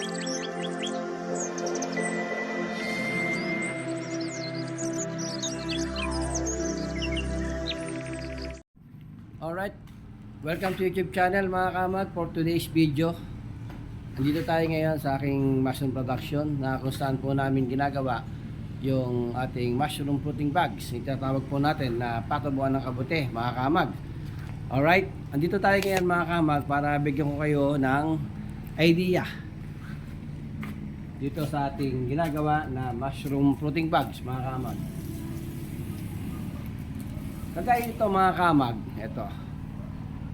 Alright, welcome to YouTube channel mga kamag for today's video. Andito tayo ngayon sa aking mushroom production na kung saan po namin ginagawa yung ating mushroom fruiting bags. Itatawag po natin na patubuan ng kabute mga kamag. Alright, andito tayo ngayon mga kamag para bigyan ko kayo ng idea dito sa ating ginagawa na mushroom fruiting bags mga kamag. Kagaya ito mga kamag, ito.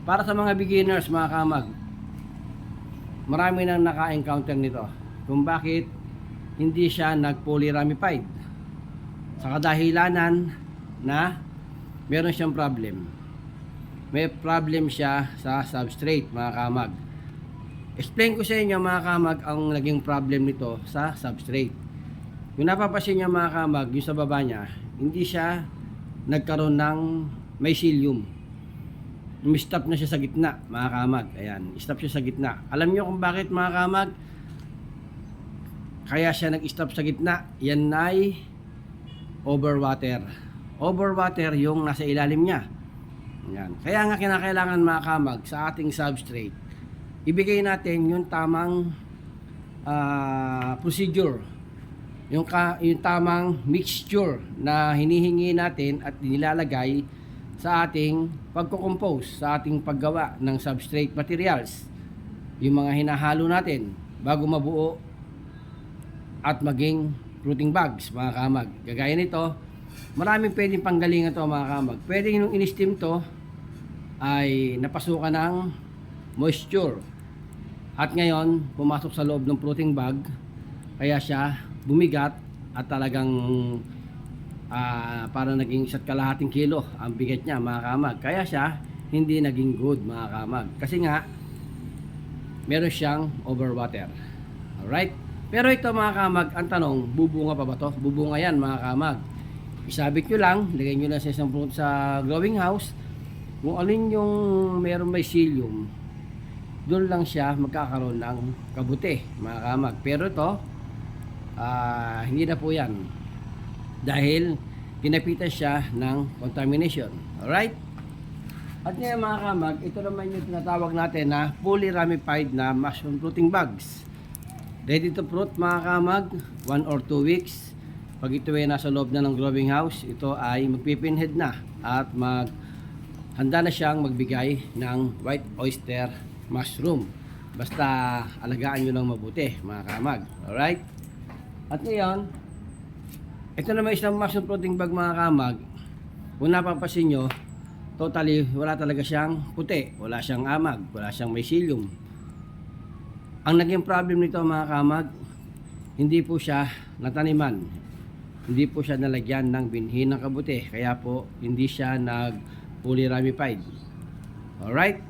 Para sa mga beginners mga kamag, marami nang naka-encounter nito. Kung bakit hindi siya nag-polyramified. Sa kadahilanan na meron siyang problem. May problem siya sa substrate mga kamag. Explain ko sa inyo mga kamag ang naging problem nito sa substrate. Kung napapansin niyo mga kamag, yung sa baba niya, hindi siya nagkaroon ng mycelium. Stop na siya sa gitna, mga kamag. Ayan, stop siya sa gitna. Alam niyo kung bakit mga kamag? Kaya siya nag-stop sa gitna. Yan ay overwater. Overwater yung nasa ilalim niya. Yan. Kaya nga kinakailangan mga kamag sa ating substrate, ibigay natin yung tamang ah, procedure yung, ka, yung tamang mixture na hinihingi natin at nilalagay sa ating pagko-compose, sa ating paggawa ng substrate materials. Yung mga hinahalo natin bago mabuo at maging fruiting bags, mga kamag. Gagaya nito, maraming pwedeng panggalingan to mga kamag. Pwede nung in-steam to ay napasukan ng moisture. At ngayon, pumasok sa loob ng fruiting bag, kaya siya bumigat at talagang ah, para naging isa't kalahating kilo ang bigat niya mga kamag. Kaya siya hindi naging good mga kamag. Kasi nga, meron siyang overwater. Alright? Pero ito mga kamag, ang tanong, bubunga pa ba to? Bubunga yan mga kamag. Isabit nyo lang, lagay nyo lang sa isang fruit sa growing house. Kung alin yung meron may psyllium, doon lang siya magkakaroon ng kabuti mga kamag. Pero ito, Ah, hindi na po yan. Dahil pinapitas siya ng contamination. Alright? At ngayon mga kamag, ito naman yung tinatawag natin na fully ramified na mushroom fruiting bags. Ready to fruit mga kamag, 1 or 2 weeks. Pag ito ay nasa loob na ng growing house, ito ay magpipinhead na at mag handa na siyang magbigay ng white oyster mushroom. Basta alagaan nyo lang mabuti mga kamag. Alright? At ngayon, ito naman isang mushroom protein bag mga kamag. Kung napapansin nyo, totally wala talaga siyang puti, wala siyang amag, wala siyang mycelium. Ang naging problem nito mga kamag, hindi po siya nataniman. Hindi po siya nalagyan ng binhi ng kabuti. Kaya po, hindi siya nag fully ramified. Alright?